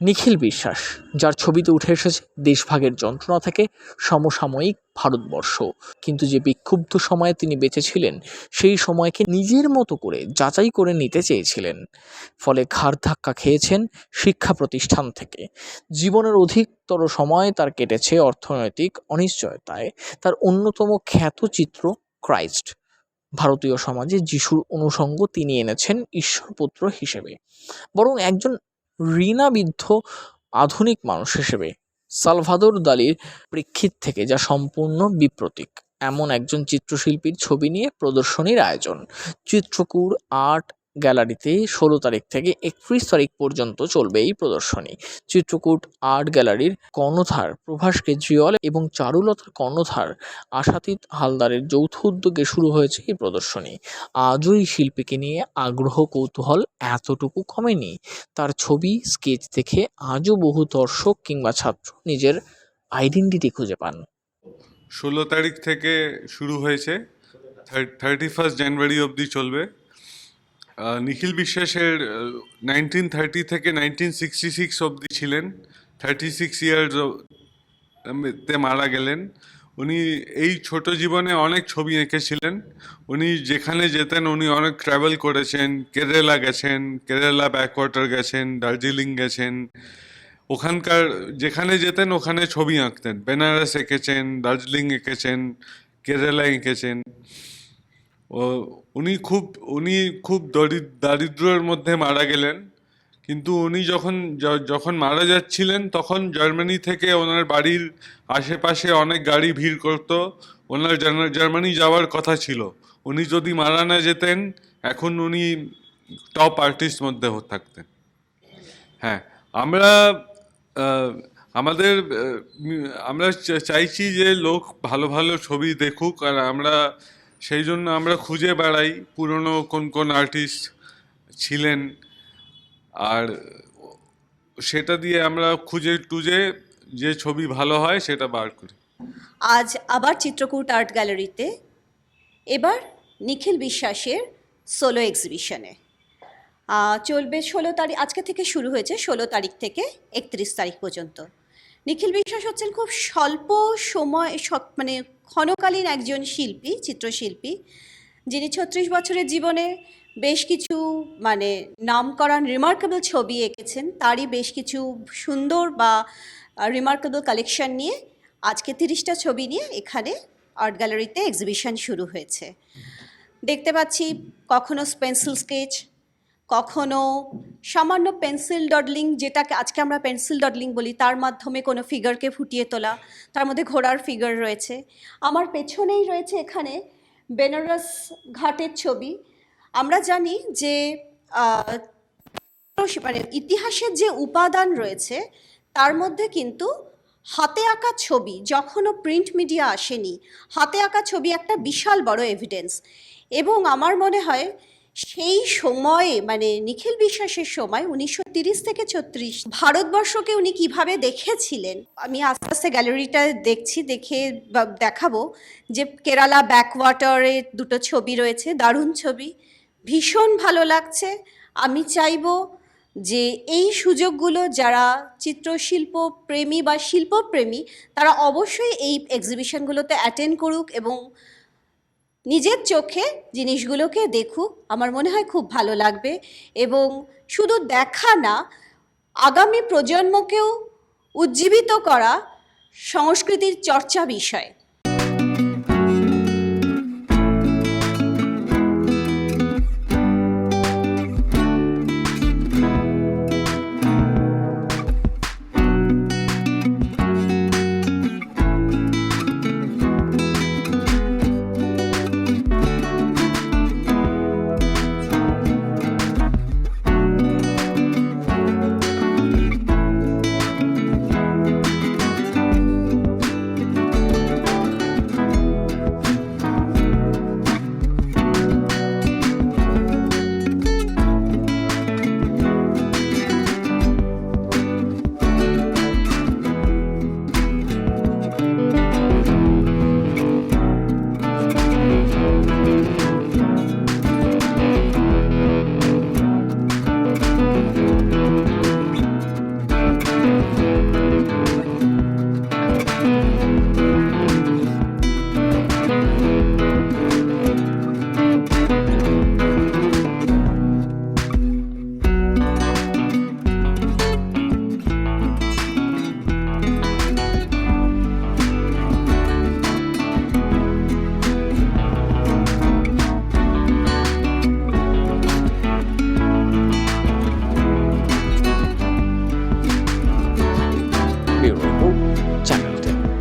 নিখিল বিশ্বাস, যার ছবিতে উঠে এসেছে দেশভাগের যন্ত্রণা থেকে সমসাময়িক ভারতবর্ষ। কিন্তু যে বিক্ষুব্ধ সময়ে তিনি বেঁচেছিলেন সেই সময়কে নিজের মতো করে যাচাই করে নিতে চেয়েছিলেন। ফলে ঘাড় ধাক্কা খেয়েছেন শিক্ষা প্রতিষ্ঠান থেকে। জীবনের অধিকতর সময় তার কেটেছে অর্থনৈতিক অনিশ্চয়তায়। তার অন্যতম খ্যাত চিত্র ক্রাইস্ট। ভারতীয় সমাজে যিশুর অনুষঙ্গ তিনি এনেছেন ঈশ্বরপুত্র হিসেবে। বরং একজন ঋণাবিদ্ধ আধুনিক মানুষ হিসেবে সালভাদর দালির প্রেক্ষিত থেকে যা সম্পূর্ণ বিপ্রতীক। এমন একজন চিত্রশিল্পীর ছবি নিয়ে প্রদর্শনীর আয়োজন। চিত্রকূট, আর্ট গ্যালারিতে ষোলো তারিখ থেকে একত্রিশ তারিখ পর্যন্ত চলবে এই প্রদর্শনী। চিত্রকূট আর্ট গ্যালারির কর্ণধার প্রভাস কেজরিওয়াল এবং চারুলতার কর্ণধার আশাতীত হালদারের যৌথ উদ্যোগে শুরু হয়েছে এই প্রদর্শনী। আজও এই শিল্পীকে নিয়ে আগ্রহ কৌতূহল এতটুকু কমেনি। তার ছবি, স্কেচ দেখে আজও বহু দর্শক কিংবা ছাত্র নিজের আইডেন্টিটি খুঁজে পান। ষোলো তারিখ থেকে শুরু হয়েছে। থার্টি ফার্স্ট জানুয়ারি অবধি চলবে। নিখিল বিশ্বাসের নাইনটিন থার্টি থেকে নাইনটিন সিক্সটি সিক্স অবধি ছিলেন। থার্টি সিক্স ইয়ার্স তে মারা গেলেন। উনি এই ছোট জীবনে অনেক ছবি এঁকেছিলেন। উনি যেখানে যেতেন উনি অনেক ট্রাভেল করেছেন। কেরালা গেছেন, কেরালা ব্যাকওয়াটার গেছেন, দার্জিলিং গেছেন। ওখানকার, যেখানে যেতেন ওখানে ছবি আঁকতেন। বেনারস এঁকেছেন, দার্জিলিং এঁকেছেন কেরালা এঁকেছেন। উনি খুব উনি খুব দরি- দারিদ্র্যের মধ্যে মারা গেলেন। কিন্তু উনি যখন যখন মারা যাচ্ছিলেন, তখন জার্মানি থেকে ওনার বাড়ির আশেপাশে অনেক গাড়ি ভিড় করতো। ওনার জার্মানি যাওয়ার কথা ছিল। উনি যদি মারা না যেতেন, এখন উনি টপ আর্টিস্ট মধ্যে থাকতেন। হ্যাঁ আমরা আমাদের আমরা চাইছি যে লোক ভালো ভালো ছবি দেখুক, আর আমরা সেই জন্য আমরা খুঁজে বেড়াই। পুরনো কোন কোন আর্টিস্ট ছিলেন আর সেটা দিয়ে আমরা খুঁজে টুজে যে ছবি ভালো হয় সেটা বার করি। আজ আবার চিত্রকূট আর্ট গ্যালারিতে এবার নিখিল বিশ্বাসের সোলো এক্সিবিশনে চলবে ষোলো তারিখ, আজকে থেকে শুরু হয়েছে ষোলো তারিখ থেকে একত্রিশ তারিখ পর্যন্ত। নিখিল বিশ্বাস হচ্ছেন খুব স্বল্প সময় মানে ক্ষণকালীন একজন শিল্পী, চিত্রশিল্পী, যিনি ছত্রিশ বছরের জীবনে বেশ কিছু মানে নামকরণ রিমার্কেবল ছবি এঁকেছেন। তারই বেশ কিছু সুন্দর বা রিমার্কেবল কালেকশন নিয়ে আজকে তিরিশটা ছবি নিয়ে এখানে আর্ট গ্যালারিতে এক্সিবিশন শুরু হয়েছে। দেখতে পাচ্ছি কখনো পেন্সিল স্কেচ কখনো সামান্য পেন্সিল ডডলিং যেটাকে আজকে আমরা পেন্সিল ডডলিং বলি, তার মাধ্যমে কোনো ফিগারকে ফুটিয়ে তোলা, তার মধ্যে ঘোড়ার ফিগার রয়েছে। আমার পেছনেই রয়েছে এখানে বেনারস ঘাটের ছবি। আমরা জানি যে মানে ইতিহাসের যে উপাদান রয়েছে, তার মধ্যে কিন্তু হাতে আঁকা ছবি যখনও প্রিন্ট মিডিয়া আসেনি, হাতে আঁকা ছবি একটা বিশাল বড় এভিডেন্স এবং আমার মনে হয় সেই সময়ে মানে নিখিল বিশ্বাসের সময় উনিশশো তিরিশ থেকে ছত্রিশ ভারতবর্ষকে উনি কীভাবে দেখেছিলেন? আমি আস্তে আস্তে গ্যালারিটা দেখছি, দেখে দেখাবো যে কেরালা ব্যাকওয়াটারে দুটো ছবি রয়েছে, দারুণ ছবি। ভীষণ ভালো লাগছে। আমি চাইব যে এই সুযোগগুলো যারা চিত্রশিল্প প্রেমী বা শিল্পপ্রেমী, তারা অবশ্যই এই এক্সিবিশনগুলোতে অ্যাটেন্ড করুক এবং নিজের চোখে জিনিসগুলোকে দেখুক, আমার মনে হয় খুব ভালো লাগবে। এবং শুধু দেখা না, আগামী প্রজন্মকেও উজ্জীবিত করা সংস্কৃতির চর্চা বিষয়।